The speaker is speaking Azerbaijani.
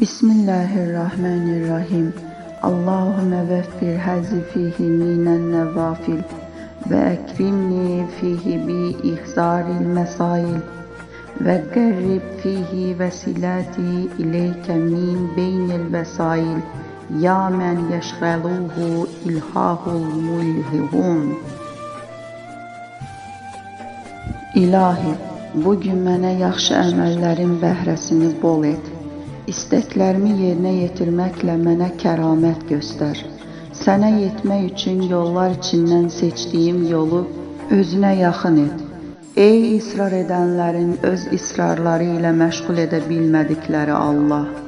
Bismillahirrahmanirrahim. Allahümme veffir hazi fihi minen nevafil ve ekrimni fihi bi ihzaril mesail ve garrib fihi vesilati ileyke min beynil vesail ya men yeşgaluhu ilhahul mulhihun. İlahi, bu gün mənə yaxşı əməllərin bəhrəsini bol et. İstəklərimi yerinə yetirməklə mənə kəramət göstər. Sənə yetmək üçün yollar içindən seçdiyim yolu özünə yaxın et. Ey israr edənlərin öz israrları ilə məşğul edə bilmədikləri Allah.